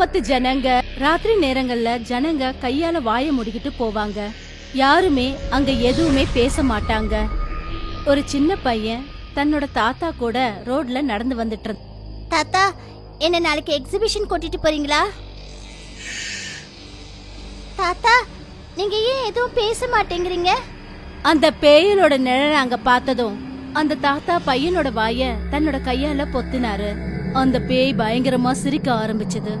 கிராமத்து ஜனங்க ராத்திரி நேரங்கள்ல ஜனங்க கையால வாய முடிக்கிட்டு போவாங்க. யாருமே அங்க எதுவுமே பேச மாட்டாங்க. ஒரு சின்ன பையன் தன்னோட தாத்தா கூட ரோட்ல நடந்து வந்துட்டு இருந்தான். தாத்தா என்ன நாளைக்கு எக்ஸிபிஷன் கூட்டிட்டு போறீங்களா? தாத்தா நீங்க ஏன் எதுவும் பேச மாட்டேங்கிறீங்க? அந்த பேயனோட நிழலை அங்க பார்த்ததும் அந்த தாத்தா பையனோட வாய தன்னோட கையால பொத்தினாரு. அந்த பேய் பயங்கரமா சிரிக்க ஆரம்பிச்சது.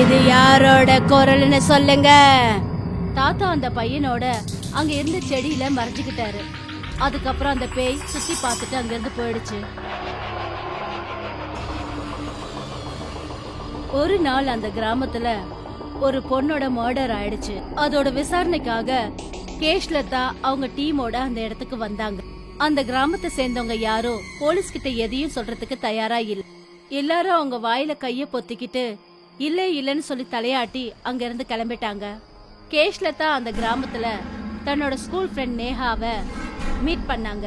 இது யாரோட குரல்னு சொல்லுங்க? தாத்தா அந்த பையனோட அங்க இருந்த செடியில மறைஞ்சுக்கிட்டாரு. அதுக்கப்புறம் அந்த பேய் சுத்தி பார்த்துட்டு அங்க இருந்து போயிடுச்சு. ஒரு நாள் அந்த கிராமத்துல ஒரு பொண்ணோட மர்டர் ஆயிடுச்சு. அதோட விசாரணைக்காக கேஷ்லதா அவங்க டீமோட அந்த இடத்துக்கு வந்தாங்க. அந்த கிராமத்தை சேர்ந்தவங்க யாரும் போலீஸ் கிட்ட எதையும் சொல்றதுக்கு தயாரா இல்ல. எல்லாரும் அவங்க வாயில கைய பொத்திக்கிட்டு இல்ல இல்லன்னு சொல்லி தலையாட்டி அங்க இருந்து கிளம்பிட்டாங்க. தான் அந்த கிராமத்துல தன்னோட ஸ்கூல் ஃப்ரெண்ட் நேஹாவை மீட் பண்ணாங்க.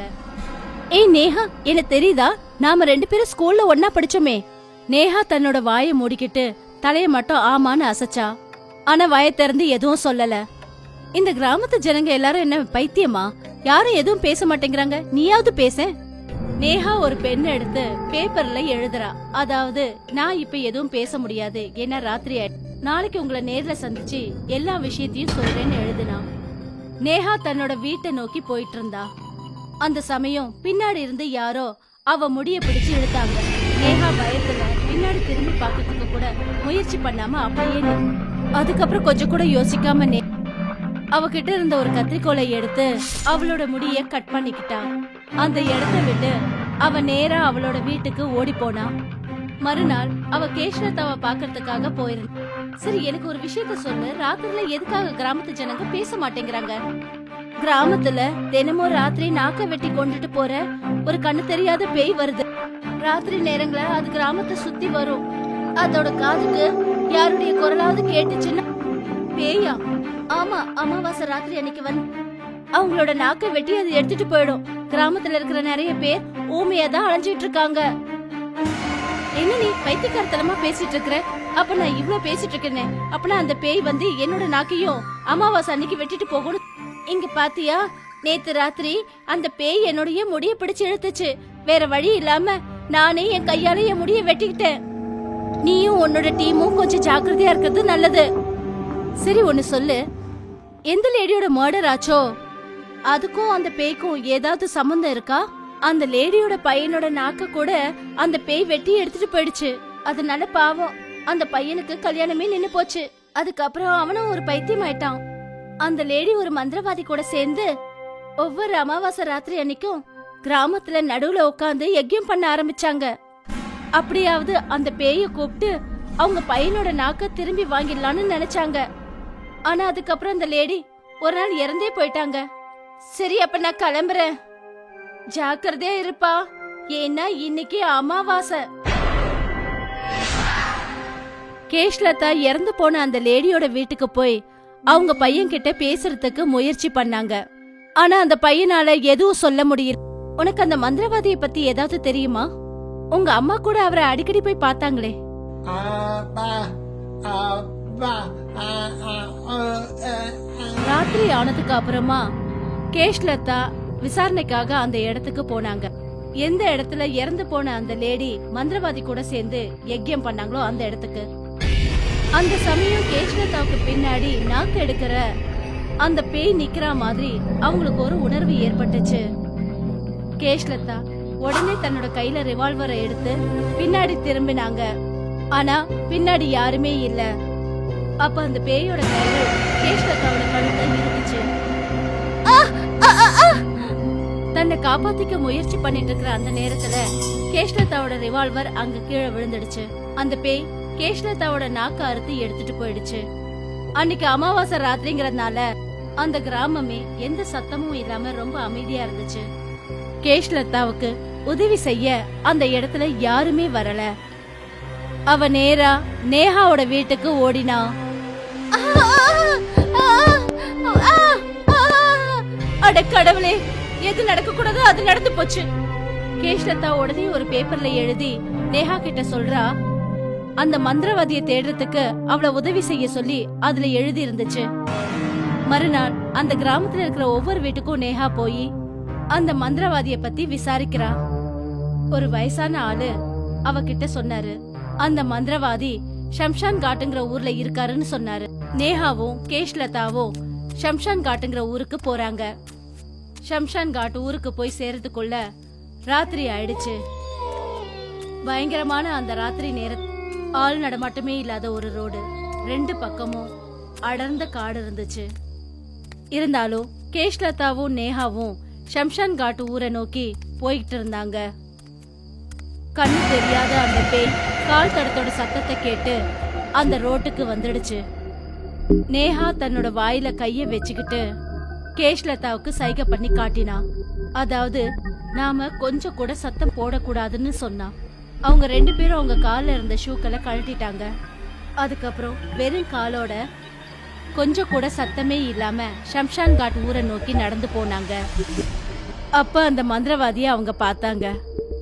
ஏய் நேஹா என்ன தெரியுதா? நாம ரெண்டு பேரும் ஸ்கூல்ல ஒன்னா படிச்சோமே. நேஹா தன்னோட வாயை மூடிக்கிட்டு தலைய மட்டும் ஆமான்னு அசைச்சா. ஆனா வாயை திறந்து எதுவும் சொல்லல. இந்த கிராமத்து ஜனங்க எல்லாரும் என்ன பைத்தியமா? யாரும் எதுவும் பேச மாட்டேங்கிறாங்க. நீயாவது பேச. நேஹா ஒரு பெண் எடுத்து பேப்பர்ல எழுதுறா. அதாவது நான் இப்ப எதுவும் பேச முடியாது. ஏன்னா ராத்திரி நாளைக்கு உங்களை நேர்ல சந்திச்சு எல்லா விஷயத்தையும் சொல்றேன்னு எழுதுனா. நேஹா தன்னோட வீட்டை நோக்கி போயிட்டு இருந்தா அந்த சமயம் பின்னாடி இருந்து யாரோ அவ முடிய பிடிச்சு இழுத்தாங்க. நேஹா பயத்துல பின்னாடி திரும்பி பார்க்கறதுக்கு கூட முயற்சி பண்ணாம அப்படியே அதுக்கப்புறம் கொஞ்சம் கூட யோசிக்காம நே அவகிட்ட இருந்த ஒரு கத்திரிக்கோலை எடுத்து அவளோட முடிய கட் பண்ணிக்கிட்டா. அந்த இடத்த விட்டு அவ நேரா அவளோட வீட்டுக்கு ஓடி போனா. மறுநாள் அவ கேஷ்வத்தாவை பாக்குறதுக்காக போயிருந்தா சரி எனக்கு ஒரு விஷயத்த சொல்லு. ராத்திரில எதுக்காக கிராமத்து ஜனங்க பேச மாட்டேங்கிறாங்க? கிராமத்துல தினமும் ராத்திரி நாக்க வெட்டி கொண்டுட்டு போற ஒரு கண்ணு தெரியாத பேய் வருது. ராத்திரி நேரங்கள அது கிராமத்தை சுத்தி வரும். அதோட காதுக்கு யாருடைய குரலாவது கேட்டுச்சுன்னா? பேயா? ஆமா அமாவாசை ராத்திரி அன்னைக்கு வந்து அவங்களோட நாக்க வெட்டி அது எடுத்துட்டு போயிடும். கிராமத்துல இருக்கிற நிறைய பேர் ஊமையா தான் அலைஞ்சிட்டு இருக்காங்க. என்ன நீ பைத்தியக்காரத்தனமா பேசிட்டு இருக்கிற? அப்ப நான் இவ்ளோ பேசிட்டு இருக்கேனே. அப்பனா அந்த பேய் வந்து என்னோட நாக்கையும் அமாவாசை அன்னைக்கு வெட்டிட்டு போகணும் இங்க பாத்தியா? நேத்து ராத்திரி அந்த பேய் என்னுடைய முடிய பிடிச்சு இழுத்துச்சு. வேற வழி இல்லாம நானே என் கையால என் முடிய வெட்டிக்கிட்டேன். நீயும் உன்னோட டீமும் கொஞ்சம் ஜாக்கிரதையா இருக்கிறது நல்லது. சரி ஒன்னு சொல்லு. எந்த லேடியோட மர்டர் ஆச்சோ? அதுக்கும் அந்த பேய்க்கும் ஏதாவது சம்மந்தம் இருக்கா? அந்த லேடியோட பையனோட நாக்க கூட அந்த பேய் வெட்டி எடுத்துட்டு போயிடுச்சு. அதனால பாவம். அந்த பையனுக்கு கல்யாணமே நின்னு போச்சு. அதுக்கப்புறம் அவனும் ஒரு பைத்தியம் ஆயிட்டான் அந்த லேடி ஒரு மந்திரவாதி கூட சேர்ந்து ஒவ்வொரு அமாவாசை ராத்திரி அன்னைக்கும் கிராமத்துல நடுவுல உட்காந்து யஜ்யம் பண்ண ஆரம்பிச்சாங்க. அப்படியாவது அந்த பேய கூப்பிட்டு அவங்க பையனோட நாக்க திரும்பி வாங்கிடலாம்னு நினைச்சாங்க. ஆனா அதுக்கப்புறம் அந்த லேடி ஒரு நாள் இறந்தே போயிட்டாங்க. சரி அப்ப நான் கிளம்புறேன். ஜாக்கிரதையா இருப்பா. ஏன்னா இன்னைக்கு அமாவாசை. கேஷ்லதா இறந்து போன அந்த லேடியோட வீட்டுக்கு போய் அவங்க பையன் கிட்ட பேசுறதுக்கு முயற்சி பண்ணாங்க. ஆனா அந்த பையனால எதுவும் சொல்ல முடியல. உனக்கு அந்த மந்திரவாதிய பத்தி ஏதாவது தெரியுமா? உங்க அம்மா கூட அவரை அடிக்கடி போய் பார்த்தாங்களே. ராத்திரி ஆனதுக்கு அப்புறமா கேஷ்லதா விசாரணைக்காக அந்த இடத்துக்கு போனாங்க. எந்த இடத்துல இறந்து போன அந்த லேடி மந்திரவாதி கூட சேர்ந்து யஜ்யம் பண்ணாங்களோ அந்த இடத்துக்கு. அந்த சமயம் கேஷ்லதாவுக்கு பின்னாடி நாக்கு எடுக்கிற அந்த பேய் நிக்கிற மாதிரி அவங்களுக்கு ஒரு உணர்வு ஏற்பட்டுச்சு. கேஷ்லதா உடனே தன்னோட கையில ரிவால்வரை எடுத்து பின்னாடி திரும்பினாங்க. ஆனா பின்னாடி யாருமே இல்ல. அப்ப அந்த பேயோட கையில கேஷ்லதாவோட கழுத்தை இருந்துச்சு தன்னை காப்பாத்திக்க முயற்சி பண்ணிட்டு இருக்கிற அந்த நேரத்துல கேஷ்லதாவோட ரிவால்வர் அங்க கீழே விழுந்துடுச்சு. அந்த பேய் கேஷ்லதாவோட நாக்க அறுத்து எடுத்துட்டு போயிடுச்சு. அன்னைக்கு அமாவாசை ராத்திரிங்கிறதுனால அந்த கிராமமே எந்த சத்தமும் இல்லாம ரொம்ப அமைதியா இருந்துச்சு. கேஷ்லதாவுக்கு உதவி செய்ய அந்த இடத்துல யாருமே வரல. அவ நேரா நேஹாவோட வீட்டுக்கு ஓடினா. அட கடவுளே. எது நடக்க கூடாதோ அது நடந்து போச்சு. கேஷ்லதா உடனே ஒரு பேப்பர்ல எழுதி நேஹா கிட்ட சொல்றா அந்த மந்திரவாதியை தேடுறதுக்கு அவளை உதவி செய்ய சொல்லி அதுல எழுதி இருந்துச்சு மறுநாள் அந்த கிராமத்துல இருக்கிற ஒவ்வொரு வீட்டுக்கும் நேஹா போய் அந்த மந்திரவாதிய பத்தி விசாரிக்கிறா. ஒரு வயசான ஆளு அவகிட்ட சொன்னாரு அந்த மந்திரவாதி ஷம்ஷான் காட்டுங்கிற ஊர்ல இருக்காருன்னு சொன்னாரு. நேஹாவும் கேஷ்லதாவும் ஷம்ஷான் காட்டுங்கிற ஊருக்கு போறாங்க. ஷம்ஷான் காட் ஊருக்கு போய் சேர்றதுக்குள்ள ராத்திரி ஆயிடுச்சு. பயங்கரமான அந்த ராத்திரி நேர ஆள் நடமாட்டமே இல்லாத ஒரு ரோடு. ரெண்டு பக்கமும் அடர்ந்த காடு இருந்துச்சு. இருந்தாலும் கேஷ்லதாவும் நேஹாவும் ஷம்ஷான் காட்டு ஊரை நோக்கி போய்கிட்டு இருந்தாங்க. கண்ணு தெரியாத அந்த பேய் கால் தடத்தோட சத்தத்தை கேட்டு அந்த ரோட்டுக்கு வந்துடுச்சு. நேஹா தன்னோட வாயில கைய வச்சுக்கிட்டு கேஷ்லதாவுக்கு சைகை பண்ணி காட்டினா. அதாவது நாம கொஞ்சம் கூட சத்தம் போடக்கூடாதுன்னு சொன்னா. அவங்க ரெண்டு பேரும் அவங்க காலில் இருந்த ஷூக்களை கழட்டிட்டாங்க. அதுக்கப்புறம் வெறும் காலோட கொஞ்சம் கூட சத்தமே இல்லாம ஷம்ஷான் காட் ஊரை நோக்கி நடந்து போனாங்க. அப்ப அந்த மந்திரவாதிய அவங்க பார்த்தாங்க.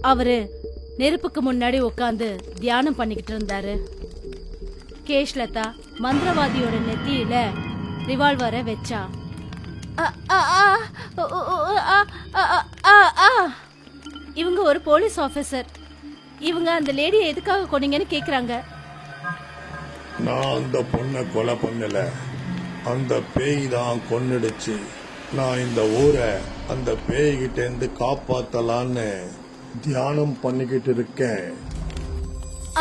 அவரு நெருப்புக்கு முன்னாடி உட்காந்து தியானம் பண்ணிக்கிட்டு இருந்தாரு. கேஷ்லதா மந்திரவாதியோட நெத்தியில ரிவால்வரை வச்சா. இவங்க ஒரு போலீஸ் ஆபீசர் இவங்க அந்த லேடியை எதுக்காக கொன்னீங்கன்னு கேக்குறாங்க. நான் அந்த பொண்ணை கொலை பண்ணல. அந்த பேய் தான் கொன்னுடுச்சு. நான் இந்த ஊரை அந்த பேய்கிட்ட இருந்து காப்பாத்தலான்னு தியானம் பண்ணிக்கிட்டு இருக்கேன்.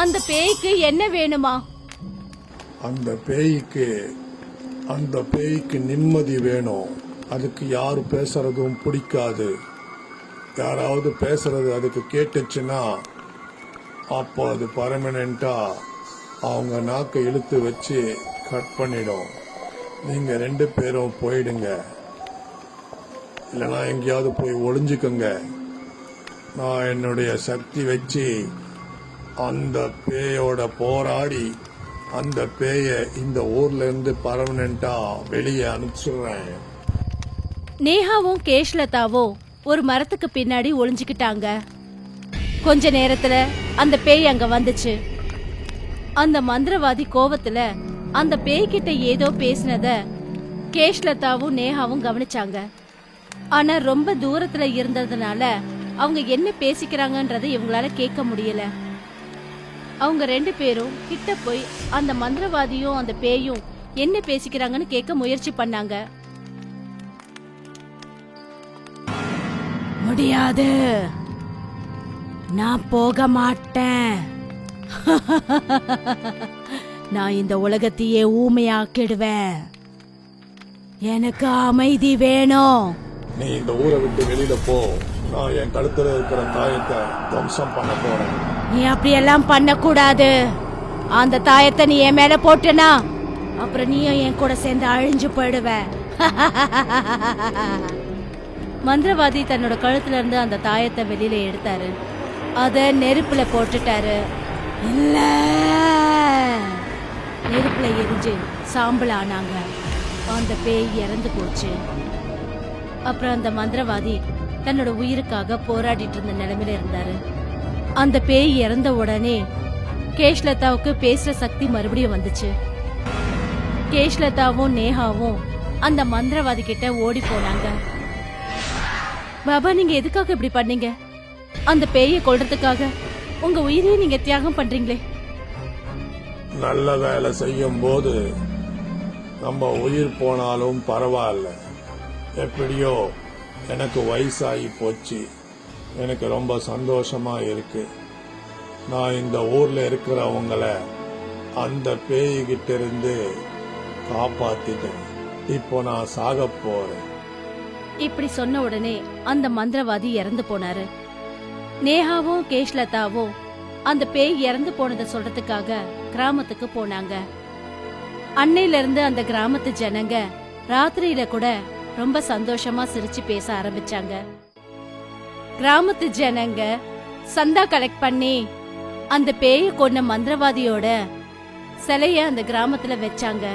அந்த பேய்க்கு என்ன வேணுமா? அந்த பேய்க்கு அந்த பேய்க்கு நிம்மதி வேணும். அதுக்கு யார் பேசுறதும் பிடிக்காது. யாராவது பேசுறது அதுக்கு கேட்டுச்சுன்னா அப்போ அது பர்மனண்டா அவங்க நாக்கை இழுத்து வச்சு கட் பண்ணிடும். நீங்க ரெண்டு பேரும் போயிடுங்க. இல்லைன்னா எங்கேயாவது போய் ஒளிஞ்சுக்கோங்க. நான் என்னுடைய சக்தி வச்சு அந்த பேயோட போராடி அந்த பேயை இந்த ஊர்லேருந்து இருந்து வெளியே அனுப்பிச்சிடுறேன். நேஹாவும் கேஷ்லதாவும் ஒரு மரத்துக்கு பின்னாடி ஒளிஞ்சுக்கிட்டாங்க. கொஞ்ச நேரத்துல அந்த பேய் அங்க வந்துச்சு. அந்த மந்திரவாதி கோவத்துல அந்த பேய்கிட்ட ஏதோ பேசினத கேஷ்லதாவும் நேஹாவும் கவனிச்சாங்க. ஆனா ரொம்ப தூரத்துல இருந்ததுனால அவங்க என்ன பேசிக்கிறாங்கன்றத இவங்களால கேட்க முடியல. அவங்க ரெண்டு பேரும் கிட்ட போய் அந்த மந்திரவாதியும் அந்த பேயும் என்ன பேசிக்கிறாங்கன்னு கேட்க முயற்சி பண்ணாங்க. முடியாது. நான் போக மாட்டேன். நான் இந்த உலகத்தையே ஊமையாக்கிடுவேன். எனக்கு அமைதி வேணும். நீ இந்த ஊரை விட்டு வெளியில போ. நான் என் கழுத்துல இருக்கிற தாயத்தை துவம்சம் பண்ண போறேன். நீ அப்படியெல்லாம் பண்ணக்கூடாது. அந்த தாயத்தை நீ என் மேல போட்டனா அப்புறம் நீயும் என் கூட சேர்ந்து அழிஞ்சு போயிடுவ. மந்திரவாதி தன்னோட கழுத்துல இருந்து அந்த தாயத்தை வெளியில எடுத்தாரு. அத நெருப்புல போட்டுட்டாரு. இல்ல. நெருப்புல எரிஞ்சு சாம்பல் ஆனாங்க. அந்த பேய் இறந்து போச்சு. அப்புறம் அந்த மந்திரவாதி தன்னோட உயிருக்காக போராடிட்டு இருந்த நிலைமையில இருந்தாரு. அந்த பேய் இறந்த உடனே கேஷ்லதாவுக்கு பேசுற சக்தி மறுபடியும் வந்துச்சு. கேஷ்லதாவும் நேஹாவும் அந்த மந்திரவாதி கிட்ட ஓடி போனாங்க. பாபா நீங்க எதுக்காக இப்படி பண்ணீங்க? அந்த பேயை கொள்றதுக்காக உங்க உயிரையே நீங்க தியாகம் பண்றீங்களே. நல்ல வேலை செய்யும் போது நம்ம உயிர் போனாலும் பரவாயில்ல. எப்படியோ எனக்கு வயசாகி போச்சு. எனக்கு ரொம்ப சந்தோஷமா இருக்கு. நான் இந்த ஊர்ல இருக்கிறவங்களை அந்த பேய்கிட்ட இருந்து காப்பாத்திட்டேன். இப்போ நான் சாக போறேன். இப்படி சொன்ன உடனே அந்த மந்திரவாதி இறந்து போனாரு. நேஹாவும் கேஷ்லதாவும் அந்த பேய் இறந்து போனதை சொல்றதுக்காக கிராமத்துக்கு போனாங்க. அன்னையில இருந்து அந்த கிராமத்து ஜனங்க ராத்திரியில கூட ரொம்ப சந்தோஷமா சிரிச்சு பேச ஆரம்பிச்சாங்க. கிராமத்து ஜனங்க சந்தா கலெக்ட் பண்ணி அந்த பேயை கொன்ன மந்திரவாதியோட சிலைய அந்த கிராமத்துல வச்சாங்க.